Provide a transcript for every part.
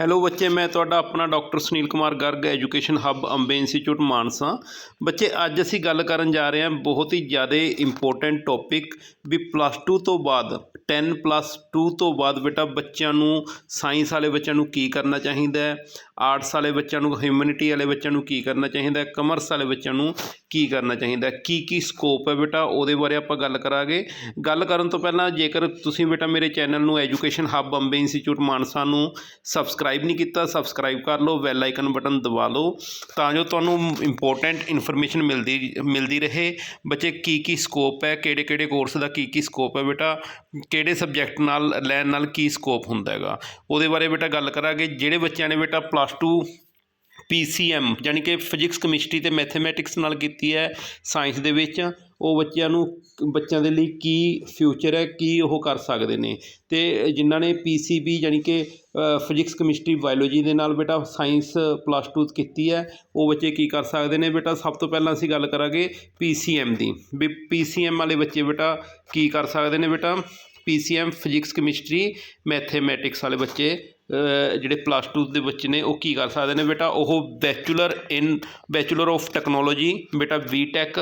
Hello ਬੱਚੇ, ਮੈਂ ਤੁਹਾਡਾ ਆਪਣਾ doctor Sunil Kumar Garg education hub Bombay institute Mansa. ਬੱਚੇ, ਅੱਜ ਅਸੀਂ ਗੱਲ ਕਰਨ ਜਾ ਰਹੇ ਹਾਂ ਬਹੁਤ ਹੀ ਜ਼ਿਆਦਾ ਇੰਪੋਰਟੈਂਟ ਟੌਪਿਕ ਵੀ ਪਲੱਸ 2 ਤੋਂ ਬਾਅਦ 10 ਪਲੱਸ 2 ਤੋਂ ਬਾਅਦ ਬੇਟਾ ਬੱਚਿਆਂ ਨੂੰ ਸਾਇੰਸ ਵਾਲੇ ਬੱਚਿਆਂ ਨੂੰ ਕੀ ਕਰਨਾ ਚਾਹੀਦਾ ਹੈ। ਆਰਟਸ ਵਾਲੇ ਬੱਚਿਆਂ ਨੂੰ ਹਿਊਮੈਨਿਟੀ ਵਾਲੇ ਬੱਚਿਆਂ ਨੂੰ ਕੀ ਕਰਨਾ ਚਾਹੀਦਾ ਕਮਰਸ ਵਾਲੇ ਬੱਚਿਆਂ ਨੂੰ ਕੀ ਕਰਨਾ ਚਾਹੀਦਾ, ਕੀ ਕੀ ਸਕੋਪ ਹੈ ਬੇਟਾ, ਉਹਦੇ ਬਾਰੇ ਆਪਾਂ ਗੱਲ ਕਰਾਂਗੇ। ਗੱਲ ਕਰਨ ਤੋਂ ਪਹਿਲਾਂ ਜੇਕਰ ਤੁਸੀਂ ਬੇਟਾ ਮੇਰੇ ਚੈਨਲ ਨੂੰ education hub Bombay institute Mansa ਨੂੰ ਸਬਸਕ੍ਰਾਈਬ ਨਹੀਂ ਕੀਤਾ ਸਬਸਕ੍ਰਾਈਬ ਕਰ ਲਓ ਬੈਲ ਆਈਕਨ ਬਟਨ ਦਬਾ ਲਓ, ਤਾਂ ਜੋ ਤੁਹਾਨੂੰ ਇੰਪੋਰਟੈਂਟ ਇਨਫੋਰਮੇਸ਼ਨ ਮਿਲਦੀ ਮਿਲਦੀ ਰਹੇ। ਬੱਚੇ ਕੀ ਕੀ ਸਕੋਪ ਹੈ ਕਿਹੜੇ ਕਿਹੜੇ ਕੋਰਸ ਦਾ ਕੀ ਕੀ ਸਕੋਪ ਹੈ ਬੇਟਾ ਕਿਹੜੇ ਸਬਜੈਕਟ ਨਾਲ, ਲੈਣ ਨਾਲ ਕੀ ਸਕੋਪ ਹੁੰਦਾ ਹੈਗਾ? ਉਹਦੇ ਬਾਰੇ ਬੇਟਾ ਗੱਲ ਕਰਾਂਗੇ। ਜਿਹੜੇ ਬੱਚਿਆਂ ਨੇ ਬੇਟਾ ਪਲੱਸ 2 ਪੀਸੀਐਮ ਯਾਨੀ ਕਿ ਫਿਜ਼ਿਕਸ ਕੈਮਿਸਟਰੀ ਤੇ ਮੈਥਮੈਟਿਕਸ ਨਾਲ ਕੀਤੀ ਹੈ ਸਾਇੰਸ ਦੇ ਵਿੱਚ ਉਹ ਬੱਚਿਆਂ ਨੂੰ ਬੱਚਿਆਂ ਦੇ ਲਈ ਕੀ ਫਿਊਚਰ ਹੈ, ਕੀ ਉਹ ਕਰ ਸਕਦੇ ਨੇ। ਅਤੇ ਜਿਨ੍ਹਾਂ ਨੇ ਪੀ ਸੀ ਬੀ ਜਾਣੀ ਕਿ ਫਿਜ਼ਿਕਸ ਕਮਿਸਟਰੀ ਬਾਇਓਲੋਜੀ ਦੇ ਨਾਲ ਬੇਟਾ ਸਾਇੰਸ ਪਲੱਸ 2 ਕੀਤੀ ਹੈ, ਉਹ ਬੱਚੇ ਕੀ ਕਰ ਸਕਦੇ ਨੇ ਬੇਟਾ? ਸਭ ਤੋਂ ਪਹਿਲਾਂ ਅਸੀਂ ਗੱਲ ਕਰਾਂਗੇ ਪੀ ਸੀ ਪੀਸੀਐਮ ਦੀ। ਵੀ ਪੀਸੀਐਮ ਵਾਲੇ ਬੱਚੇ ਬੇਟਾ ਕੀ ਕਰ ਸਕਦੇ ਨੇ ਬੇਟਾ? P C PCM physics chemistry mathematics ਵਾਲੇ ਬੱਚੇ ਜਿਹੜੇ ਪਲੱਸ 2 ਦੇ ਬੱਚੇ ਨੇ, ਉਹ ਕੀ ਕਰ ਸਕਦੇ ਨੇ ਬੇਟਾ? ਉਹ bachelor in bachelor of technology ਬੇਟਾ ਬੀਟੈਕ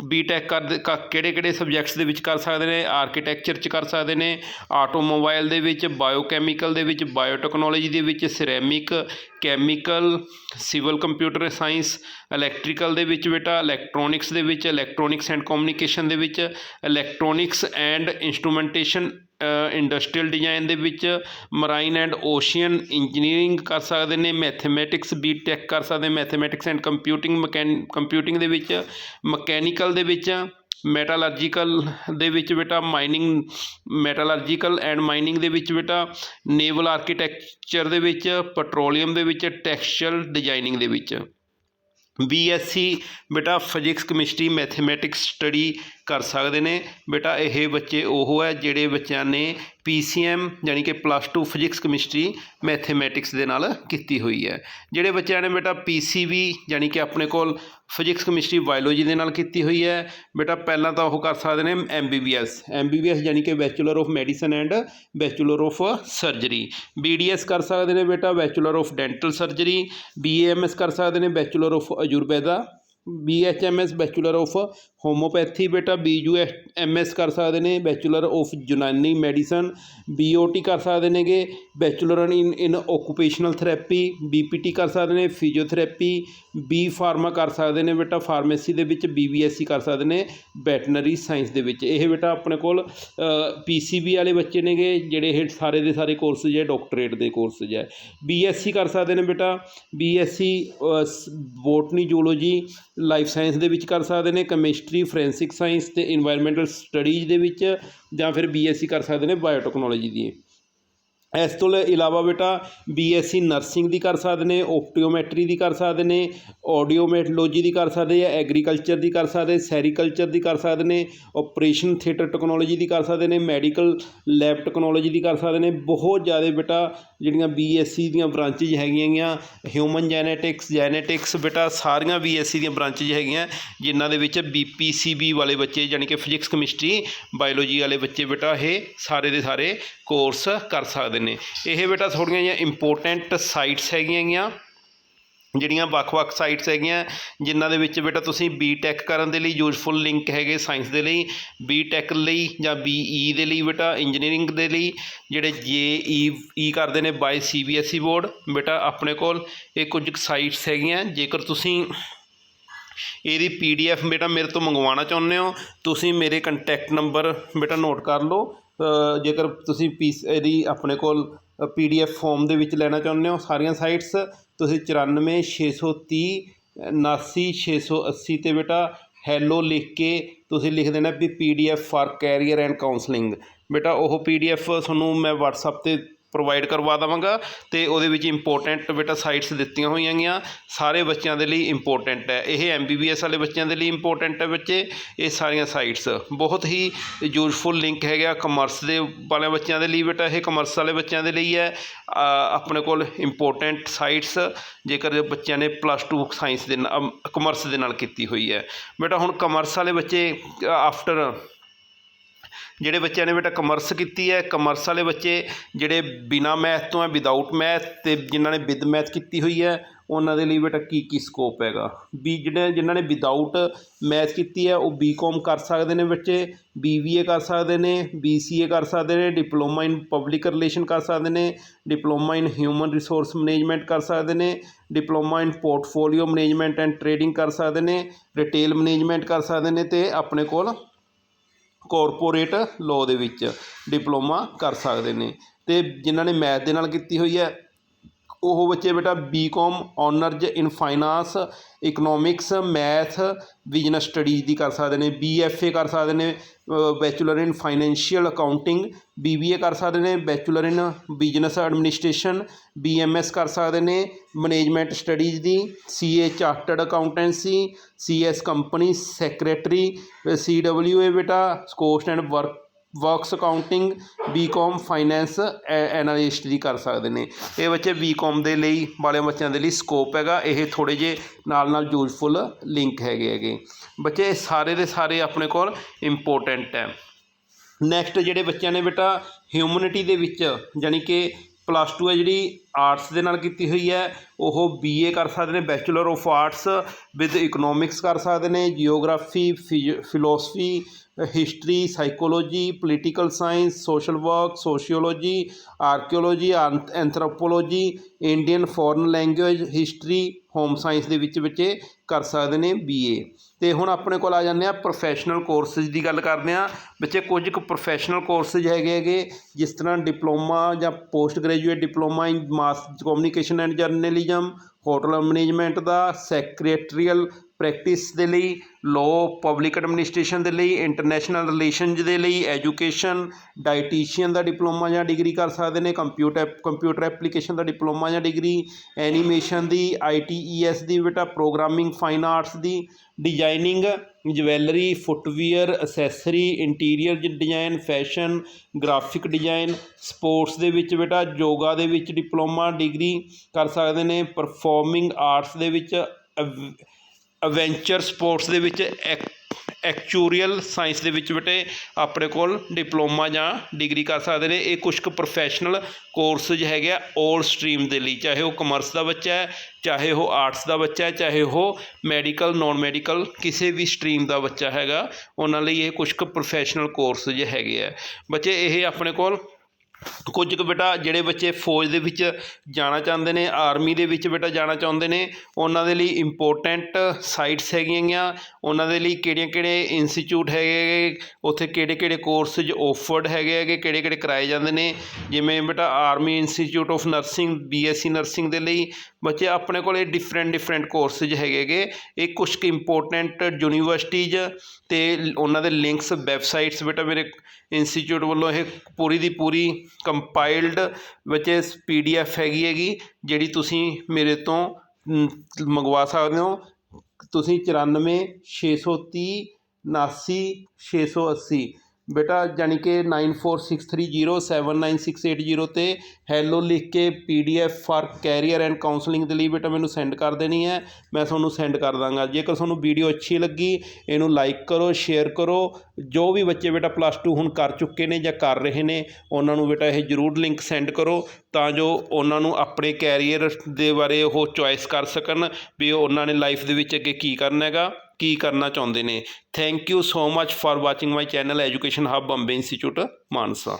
ਬੀਟੈਕ ਕਰ ਕਿਹੜੇ ਕਿਹੜੇ ਸਬਜੈਕਟਸ ਦੇ ਵਿੱਚ ਕਰ ਸਕਦੇ ਨੇ? ਆਰਕੀਟੈਕਚਰ ਚ ਕਰ ਸਕਦੇ ਨੇ। ਆਟੋਮੋਬਾਈਲ ਦੇ ਵਿੱਚ ਬਾਇਓਕੈਮੀਕਲ ਦੇ ਵਿੱਚ ਬਾਇਓਟੈਕਨੋਲੋਜੀ ਦੇ ਵਿੱਚ ceramic chemical civil computer science electrical ਦੇ ਵਿੱਚ ਬੇਟਾ ਇਲੈਕਟ੍ਰੋਨਿਕਸ ਦੇ ਵਿੱਚ ਇਲੈਕਟ੍ਰੋਨਿਕਸ ਐਂਡ ਕਮਿਊਨੀਕੇਸ਼ਨ ਦੇ ਵਿੱਚ electronics and instrumentation industrial design ਦੇ ਵਿੱਚ ਮਰਾਈਨ ਐਂਡ ਓਸ਼ੀਅਨ ਇੰਜੀਨੀਅਰਿੰਗ ਕਰ ਸਕਦੇ ਨੇ, ਮੈਥਮੈਟਿਕਸ ਬੀਟੈਕ ਕਰ ਸਕਦੇ, ਮੈਥਮੈਟਿਕਸ ਐਂਡ ਕੰਪਿਊਟਿੰਗ ਮਕੈਨ, ਕੰਪਿਊਟਿੰਗ ਦੇ ਵਿੱਚ, ਮਕੈਨੀਕਲ ਦੇ ਵਿੱਚ, ਮੈਟਾਲਰਜੀਕਲ ਦੇ ਵਿੱਚ ਬੇਟਾ, ਮਾਈਨਿੰਗ ਮੈਟਾਲਰਜੀਕਲ ਐਂਡ ਮਾਈਨਿੰਗ ਦੇ ਵਿੱਚ ਬੇਟਾ, ਨੇਵਲ ਆਰਕੀਟੈਕਚਰ ਦੇ ਵਿੱਚ, ਪੈਟਰੋਲੀਅਮ ਦੇ ਵਿੱਚ, ਟੈਕਸਚਰ ਡਿਜ਼ਾਈਨਿੰਗ ਦੇ ਵਿੱਚ। ਬੀਐਸਸੀ ਬੇਟਾ, ਫਿਜ਼ਿਕਸ, ਕੈਮਿਸਟਰੀ, ਮੈਥਮੈਟਿਕਸ ਸਟੱਡੀ ਕਰ ਸਕਦੇ ਨੇ। ਬੇਟਾ, ਇਹ ਬੱਚੇ ਉਹ ਹੈ ਜਿਹੜੇ ਬੱਚਿਆਂ ਨੇ ਪੀਸੀਐਮ ਯਾਨੀ ਕਿ ਪਲੱਸ 2 ਫਿਜ਼ਿਕਸ ਕੈਮਿਸਟਰੀ ਮੈਥਮੈਟਿਕਸ ਦੇ ਨਾਲ ਕੀਤੀ ਹੋਈ ਹੈ। ਜਿਹੜੇ ਬੱਚਿਆਂ ਨੇ ਬੇਟਾ ਪੀਸੀਬੀ ਯਾਨੀ ਕਿ ਆਪਣੇ ਕੋਲ ਫਿਜ਼ਿਕਸ ਕੈਮਿਸਟਰੀ ਬਾਇਓਲੋਜੀ ਦੇ ਨਾਲ ਕੀਤੀ ਹੋਈ ਹੈ। ਬੇਟਾ, ਪਹਿਲਾਂ ਤਾਂ ਉਹ ਕਰ ਸਕਦੇ ਨੇ ਐਮਬੀਬੀਐਸ। ਐਮਬੀਬੀਐਸ ਯਾਨੀ ਕਿ bachelor of medicine and bachelor of surgery. BDS ਕਰ ਸਕਦੇ ਨੇ ਬੇਟਾ bachelor of dental surgery. BAMS ਕਰ ਸਕਦੇ ਨੇ bachelor of Ayurveda BHMS bachelor of homeopathy ਬੇਟਾ ਬੀ ਯੂ ਬੀਯੂ ਐਮਐਸ ਕਰ ਸਕਦੇ ਨੇ bachelor of Unani medicine B O T ਕਰ ਸਕਦੇ ਨੇਗੇ bachelor in in occupational therapy B P T ਕਰ ਸਕਦੇ ਨੇ ਫਿਜ਼ੀਓਥੈਰੇਪੀ ਬੀ ਫਾਰਮਾ ਕਰ ਸਕਦੇ ਨੇ ਬੇਟਾ ਫਾਰਮੇਸੀ ਦੇ ਵਿੱਚ ਬੀ ਬੀ ਐੱਸ ਸੀ ਕਰ ਸਕਦੇ ਨੇ ਵੈਟਨਰੀ ਸਾਇੰਸ ਦੇ ਵਿੱਚ। ਇਹ ਬੇਟਾ ਆਪਣੇ ਕੋਲ ਪੀ ਸੀ ਬੀ ਵਾਲੇ ਬੱਚੇ ਨੇਗੇ, ਜਿਹੜੇ ਇਹ ਸਾਰੇ ਦੇ ਸਾਰੇ ਕੋਰਸਸ ਹੈ ਡਾਕਟਰੇਟ ਦੇ ਕੋਰਸਸ ਹੈ ਬੀ ਐੱਸ ਸੀ ਕਰ ਸਕਦੇ ਨੇ ਬੇਟਾ B S C botany zoology life science ਦੇ ਵਿੱਚ ਕਰ ਸਕਦੇ ਨੇ, ਕੈਮਿਸਟਰੀ, ਫੋਰੈਂਸਿਕ ਸਾਇੰਸ ਅਤੇ ਇਨਵਾਇਰਮੈਂਟਲ ਸਟੱਡੀਜ਼ ਦੇ ਵਿੱਚ ਜਾਂ ਫਿਰ ਬੀਐੱਸਸੀ ਕਰ ਸਕਦੇ ਨੇ ਬਾਇਓਟੈਕਨੋਲੋਜੀ ਦੀ। ਇਸ ਤੋਂ ਇਲਾਵਾ ਬੇਟਾ ਬੀਐਸਸੀ ਨਰਸਿੰਗ ਦੀ ਕਰ ਸਕਦੇ ਨੇ ਓਪਟੀਓਮੈਟਰੀ ਦੀ ਕਰ ਸਕਦੇ ਨੇ ਆਡੀਓਮੈਟਲੋਜੀ ਦੀ ਕਰ ਸਕਦੇ ਆ ਐਗਰੀਕਲਚਰ ਦੀ ਕਰ ਸਕਦੇ ਸੈਰੀਕਲਚਰ ਦੀ ਕਰ ਸਕਦੇ ਨੇ ਆਪਰੇਸ਼ਨ ਥੀਏਟਰ ਟੈਕਨੋਲੋਜੀ ਦੀ ਕਰ ਸਕਦੇ ਨੇ ਮੈਡੀਕਲ ਲੈਬ ਟੈਕਨੋਲੋਜੀ ਦੀ ਕਰ ਸਕਦੇ ਨੇ, ਬਹੁਤ ਜ਼ਿਆਦਾ ਬੇਟਾ ਜਿਹੜੀਆਂ ਬੀਐਸਸੀ ਦੀਆਂ ਬ੍ਰਾਂਚੇਜ ਹੈਗੀਆਂ ਗੀਆਂ ਹਿਊਮਨ ਜੈਨੇਟਿਕਸ ਜੈਨੇਟਿਕਸ ਬੇਟਾ ਸਾਰੀਆਂ ਬੀਐਸਸੀ ਦੀਆਂ ਬ੍ਰਾਂਚੇਜ ਹੈਗੀਆਂ, ਜਿਨ੍ਹਾਂ ਦੇ ਵਿੱਚ ਬੀਪੀਸੀਬੀ ਵਾਲੇ ਬੱਚੇ ਯਾਨੀ ਕਿ ਫਿਜ਼ਿਕਸ ਕੈਮਿਸਟਰੀ ਬਾਇਓਲੋਜੀ ਵਾਲੇ ਬੱਚੇ ਬੇਟਾ ਇਹ ਸਾਰੇ ਦੇ ਸਾਰੇ ਕੋਰਸ ਕਰ ਸਕਦੇ ਨੇ। ਇਹ ਬੇਟਾ ਥੋੜ੍ਹੀਆਂ ਜਿਹੀਆਂ ਇੰਪੋਰਟੈਂਟ ਸਾਈਟਸ ਹੈਗੀਆਂ ਗੀਆਂ। ਜਿਹੜੀਆਂ ਵੱਖ-ਵੱਖ ਸਾਈਟਸ ਹੈਗੀਆਂ, ਜਿਨ੍ਹਾਂ ਦੇ ਵਿੱਚ ਬੇਟਾ ਤੁਸੀਂ ਬੀ ਟੈਕ ਕਰਨ ਦੇ ਲਈ ਯੂਜ਼ਫੁਲ ਲਿੰਕ ਹੈਗੇ ਸਾਇੰਸ ਦੇ ਲਈ ਬੀ ਟੈਕ ਲਈ ਜਾਂ ਬੀ ਈ ਦੇ ਲਈ ਬੇਟਾ ਇੰਜੀਨੀਅਰਿੰਗ ਦੇ ਲਈ, ਜਿਹੜੇ ਜੇ ਈ ਈ ਕਰਦੇ ਨੇ ਬਾਈ ਸੀਬੀਐਸਈ ਬੋਰਡ ਬੇਟਾ ਆਪਣੇ ਕੋਲ ਇਹ ਕੁਝ ਸਾਈਟਸ ਹੈਗੀਆਂ। ਜੇਕਰ ਤੁਸੀਂ ਇਹਦੀ ਪੀਡੀਐਫ ਬੇਟਾ ਮੇਰੇ ਤੋਂ ਮੰਗਵਾਉਣਾ ਚਾਹੁੰਦੇ ਹੋ, ਤੁਸੀਂ ਮੇਰੇ ਕੰਟੈਕਟ ਨੰਬਰ ਬੇਟਾ ਨੋਟ ਕਰ ਲਓ। ਜੇਕਰ ਤੁਸੀਂ ਪੀਸ ਇਹਦੀ ਆਪਣੇ ਕੋਲ ਪੀ ਡੀ ਪੀਡੀਐਫ ਫੋਮ ਦੇ ਵਿੱਚ ਲੈਣਾ ਚਾਹੁੰਦੇ ਹੋ, ਸਾਰੀਆਂ ਸਾਈਟਸ ਤੁਸੀਂ 94 630 79680 ਤੇ ਬੇਟਾ ਹੈਲੋ ਲਿਖ ਕੇ ਤੁਸੀਂ ਲਿਖ ਦੇਣਾ ਵੀ P D PDF for career and counselling ਬੇਟਾ ਉਹ ਪੀ ਡੀ ਪੀਡੀਐਫ ਤੁਹਾਨੂੰ ਮੈਂ ਵਟਸਐਪ ਤੇ ਪ੍ਰੋਵਾਈਡ ਕਰਵਾ ਦਵਾਂਗਾ ਤੇ ਉਹਦੇ ਵਿੱਚ ਇੰਪੋਰਟੈਂਟ ਬੇਟਾ ਸਾਈਟਸ ਦਿੱਤੀਆਂ ਹੋਈਆਂ ਗੀਆਂ ਸਾਰੇ ਬੱਚਿਆਂ ਦੇ ਲਈ ਇੰਪੋਰਟੈਂਟ ਹੈ। ਇਹ ਐਮਬੀਬੀਐਸ ਵਾਲੇ ਬੱਚਿਆਂ ਦੇ ਲਈ ਇੰਪੋਰਟੈਂਟ ਹੈ ਬੱਚੇ। ਇਹ ਸਾਰੀਆਂ ਸਾਈਟਸ ਬਹੁਤ ਹੀ ਯੂਜ਼ਫੁਲ ਲਿੰਕ ਹੈਗਾ ਕਮਰਸ ਦੇ ਵਾਲੇ ਬੱਚਿਆਂ ਦੇ ਲਈ ਬੇਟਾ। ਇਹ ਕਮਰਸ ਵਾਲੇ ਬੱਚਿਆਂ ਦੇ ਲਈ ਹੈ। ਆਪਣੇ ਕੋਲ ਇੰਪੋਰਟੈਂਟ ਸਾਈਟਸ ਜੇਕਰ ਬੱਚਿਆਂ ਨੇ ਪਲੱਸ 2 ਸਾਇੰਸ ਦੇ ਨਾਲ ਕਮਰਸ ਦੇ ਨਾਲ ਕੀਤੀ ਹੋਈ ਹੈ। ਬੇਟਾ ਹੁਣ ਕਮਰਸ ਵਾਲੇ ਬੱਚੇ ਆਫਟਰ ਜਿਹੜੇ ਬੱਚਿਆਂ ਨੇ ਬੇਟਾ ਕਮਰਸ ਕੀਤੀ ਹੈ ਕਮਰਸ ਵਾਲੇ ਬੱਚੇ ਜਿਹੜੇ ਬਿਨਾ ਮੈਥ ਤੋਂ ਹੈ ਵਿਦਆਊਟ ਮੈਥ ਤੇ ਜਿਨ੍ਹਾਂ ਨੇ ਵਿਦ ਮੈਥ ਕੀਤੀ ਹੋਈ ਹੈ, ਉਹਨਾਂ ਦੇ ਲਈ ਬੇਟਾ ਕੀ ਕੀ ਸਕੋਪ ਹੈਗਾ? ਵੀ ਜਿਹੜੇ, ਜਿਨ੍ਹਾਂ ਨੇ ਵਿਦਆਊਟ ਮੈਥ ਕੀਤੀ ਹੈ, ਉਹ ਬੀਕਾਮ ਕਰ ਸਕਦੇ ਨੇ ਬੱਚੇ ਬੀਬੀਏ ਕਰ ਸਕਦੇ ਨੇ ਬੀਸੀਏ ਕਰ ਸਕਦੇ ਨੇ ਡਿਪਲੋਮਾ ਇਨ ਪਬਲਿਕ ਰਿਲੇਸ਼ਨ ਕਰ ਸਕਦੇ ਨੇ diploma in human resource management ਕਰ ਸਕਦੇ ਨੇ diploma in portfolio management and trading ਕਰ ਸਕਦੇ ਨੇ ਰਿਟੇਲ ਮੈਨੇਜਮੈਂਟ ਕਰ ਸਕਦੇ ਨੇ ਤੇ ਆਪਣੇ ਕੋਲ ਕਾਰਪੋਰੇਟ ਲਾਅ ਦੇ ਵਿੱਚ ਡਿਪਲੋਮਾ ਕਰ ਸਕਦੇ ਨੇ। ਅਤੇ ਜਿਨ੍ਹਾਂ ਨੇ ਮੈਥ ਦੇ ਨਾਲ ਕੀਤੀ ਹੋਈ ਹੈ ਉਹ ਬੱਚੇ ਬੇਟਾ B Com honours in finance economics math business studies ਦੀ ਕਰ ਸਕਦੇ ਨੇ ਬੀਐਫਏ ਕਰ ਸਕਦੇ ਨੇ bachelor in financial accounting BBA ਕਰ ਸਕਦੇ ਨੇ bachelor in business administration BMS ਕਰ ਸਕਦੇ ਨੇ ਮੈਨੇਜਮੈਂਟ ਸਟੱਡੀਜ਼ ਦੀ CA chartered accountancy CS company secretary CWA ਬੇਟਾ cost and work works accounting, B Com, finance analyst ਦੀ ਕਰ ਸਕਦੇ ਨੇ। ਇਹ ਬੱਚੇ ਬੀਕਾਮ ਦੇ ਲਈ ਵਾਲੇ ਬੱਚਿਆਂ ਦੇ ਲਈ ਸਕੋਪ ਹੈਗਾ। ਇਹ ਥੋੜੇ ਜੇ ਨਾਲ ਨਾਲ ਯੂਜ਼ਫੁਲ ਲਿੰਕ ਹੈਗੇ ਹੈਗੇ। ਬੱਚੇ ਸਾਰੇ ਦੇ ਸਾਰੇ ਆਪਣੇ ਕੋਲ ਇੰਪੋਰਟੈਂਟ ਹੈ। ਨੈਕਸਟ ਜਿਹੜੇ ਬੱਚਿਆਂ ਨੇ ਬੇਟਾ, ਹਿਊਮਨਿਟੀ ਦੇ ਵਿੱਚ ਯਾਨੀ ਕਿ ਪਲੱਸ 2 ਹੈ ਜਿਹੜੀ ਆਰਟਸ ਦੇ ਨਾਲ ਕੀਤੀ ਹੋਈ ਹੈ। ਉਹ ਬੀਏ ਕਰ ਸਕਦੇ ਨੇ bachelor of arts with economics ਕਰ ਸਕਦੇ ਨੇ geography philosophy history psychology political science social work sociology archaeology anthropology Indian foreign language history home science ਦੇ ਵਿੱਚ ਬੱਚੇ ਕਰ ਸਕਦੇ ਨੇ ਬੀਏ ਤੇ ਹੁਣ ਆਪਣੇ ਕੋਲ ਆ ਜਾਂਦੇ ਆ ਪ੍ਰੋਫੈਸ਼ਨਲ ਕੋਰਸਿਸ ਦੀ ਗੱਲ ਕਰਦੇ ਆ ਬੱਚੇ, ਕੁਝ ਕੁ ਪ੍ਰੋਫੈਸ਼ਨਲ ਕੋਰਸਿਸ ਹੈਗੇ ਹੈਗੇ, ਜਿਸ ਤਰ੍ਹਾਂ ਡਿਪਲੋਮਾ ਜਾਂ post graduate diploma in mass communication and journalism hotel management the secretarial practice ਦੇ ਲਈ ਲਾਅ ਪਬਲਿਕ ਐਡਮਿਨਿਸਟ੍ਰੇਸ਼ਨ ਦੇ ਲਈ ਇੰਟਰਨੈਸ਼ਨਲ ਰਿਲੇਸ਼ਨਜ਼ ਦੇ ਲਈ ਐਜੂਕੇਸ਼ਨ ਡਾਇਟੀਸ਼ੀਅਨ ਦਾ ਡਿਪਲੋਮਾ ਜਾਂ ਡਿਗਰੀ ਕਰ ਸਕਦੇ ਨੇ ਕੰਪਿਊਟਰ ਕੰਪਿਊਟਰ ਐਪਲੀਕੇਸ਼ਨ ਦਾ ਡਿਪਲੋਮਾ ਜਾਂ ਡਿਗਰੀ ਐਨੀਮੇਸ਼ਨ ਦੀ ਆਈਟੀਈਐਸ ਦੀ ਬੇਟਾ ਪ੍ਰੋਗਰਾਮਿੰਗ ਫਾਈਨ ਆਰਟਸ ਦੀ designing jewellery footwear accessory interior design fashion graphic design sports ਦੇ ਵਿੱਚ ਬੇਟਾ ਯੋਗਾ ਦੇ ਵਿੱਚ ਡਿਪਲੋਮਾ ਡਿਗਰੀ ਕਰ ਸਕਦੇ ਨੇ ਪਰਫਾਰਮਿੰਗ ਆਰਟਸ ਦੇ ਵਿੱਚ ਅਵੈਂਚਰ ਸਪੋਰਟਸ ਦੇ ਵਿੱਚ ਐਕ ਐਕਚੁਰੀਅਲ ਸਾਇੰਸ ਦੇ ਵਿੱਚ ਬੇਟੇ ਆਪਣੇ ਕੋਲ ਡਿਪਲੋਮਾ ਜਾਂ ਡਿਗਰੀ ਕਰ ਸਕਦੇ ਨੇ। ਇਹ ਕੁਝ ਕੁ ਪ੍ਰੋਫੈਸ਼ਨਲ ਕੋਰਸਜ ਹੈਗੇ ਆ 올 ਸਟਰੀਮ ਦੇ ਲਈ। ਚਾਹੇ ਉਹ ਕਮਰਸ ਦਾ ਬੱਚਾ ਹੈ, ਚਾਹੇ ਉਹ ਆਰਟਸ ਦਾ ਬੱਚਾ ਹੈ, ਚਾਹੇ ਉਹ ਮੈਡੀਕਲ ਨਾਨ ਮੈਡੀਕਲ ਕਿਸੇ ਵੀ ਸਟਰੀਮ ਦਾ ਬੱਚਾ ਹੈਗਾ, ਉਹਨਾਂ ਲਈ ਇਹ ਕੁਝ ਕੁ ਪ੍ਰੋਫੈਸ਼ਨਲ ਕੋਰਸਜ ਹੈਗੇ ਆ। ਬੱਚੇ, ਇਹ ਆਪਣੇ ਕੋਲ ਕੁਝ ਕੁ ਬੇਟਾ ਜਿਹੜੇ ਬੱਚੇ ਫੌਜ ਦੇ ਵਿੱਚ ਜਾਣਾ ਚਾਹੁੰਦੇ ਨੇ, ਆਰਮੀ ਦੇ ਵਿੱਚ ਬੇਟਾ ਜਾਣਾ ਚਾਹੁੰਦੇ ਨੇ, ਉਹਨਾਂ ਦੇ ਲਈ ਇੰਪੋਰਟੈਂਟ ਸਾਈਟਸ ਹੈਗੀਆਂ ਗੀਆਂ, ਉਹਨਾਂ ਦੇ ਲਈ ਕਿਹੜੀਆਂ ਕਿਹੜੇ ਇੰਸਟੀਚਿਊਟ ਹੈਗੇ ਉੱਥੇ ਕਿਹੜੇ ਕਿਹੜੇ ਕੋਰਸਜ ਆਫਰਡ ਹੈਗੇ ਹੈਗੇ, ਕਿਹੜੇ ਕਿਹੜੇ ਕਰਾਏ ਜਾਂਦੇ ਨੇ, ਜਿਵੇਂ ਬੇਟਾ army institute of nursing B Sc nursing ਦੇ ਲਈ ਬੱਚੇ ਆਪਣੇ ਕੋਲ ਇਹ ਡਿਫਰੈਂਟ ਡਿਫਰੈਂਟ ਕੋਰਸਜ ਹੈਗੇ, ਇਹ ਕੁਝ ਕੁ ਇੰਪੋਰਟੈਂਟ ਯੂਨੀਵਰਸਿਟੀਜ਼ ਤੇ ਉਹਨਾਂ ਦੇ ਲਿੰਕਸ ਵੈਬਸਾਈਟਸ ਬੇਟਾ ਮੇਰੇ ਇੰਸਟੀਚਿਊਟ ਵੱਲੋਂ ਇਹ ਪੂਰੀ ਦੀ ਪੂਰੀ ਕੰਪਾਈਲਡ ਵਿੱਚ ਪੀ ਡੀ ਪੀਡੀਐਫ ਹੈਗੀ ਹੈਗੀ, ਜਿਹੜੀ ਤੁਸੀਂ ਮੇਰੇ ਤੋਂ ਮੰਗਵਾ ਸਕਦੇ ਹੋ। ਤੁਸੀਂ 94 630 79 680 ਬੇਟਾ ਯਾਨੀ ਕਿ 9463079680 ਤੇ ਹੈਲੋ ਲਿਖ ਕੇ PDF for career and counselling ਦੇ ਲਈ ਬੇਟਾ ਮੈਨੂੰ ਸੈਂਡ ਕਰ ਦੇਣੀ ਹੈ। ਮੈਂ ਤੁਹਾਨੂੰ ਸੈਂਡ ਕਰ ਦਾਂਗਾ। ਜੇਕਰ ਤੁਹਾਨੂੰ ਵੀਡੀਓ ਅੱਛੀ ਲੱਗੀ, ਇਹਨੂੰ ਲਾਈਕ ਕਰੋ ਸ਼ੇਅਰ ਕਰੋ। ਜੋ ਵੀ ਬੱਚੇ ਬੇਟਾ ਪਲੱਸ 2 ਹੁਣ ਕਰ ਚੁੱਕੇ ਨੇ ਜਾਂ ਕਰ ਰਹੇ ਨੇ, ਉਹਨਾਂ ਨੂੰ ਬੇਟਾ ਇਹ ਜਰੂਰ ਲਿੰਕ ਸੈਂਡ ਕਰੋ ਤਾਂ ਜੋ ਉਹਨਾਂ ਨੂੰ ਆਪਣੇ ਕੈਰੀਅਰ ਦੇ ਬਾਰੇ ਉਹ ਚੁਆਇਸ ਕਰ ਸਕਣ ਵੀ ਉਹਨਾਂ ਨੇ ਲਾਈਫ ਦੇ ਵਿੱਚ ਅੱਗੇ ਕੀ ਕਰਨਾ ਹੈਗਾ। ਕੀ ਕਰਨਾ ਚਾਹੁੰਦੇ ਨੇ? Thank you so much for watching my channel education hub Bombay institute Mansa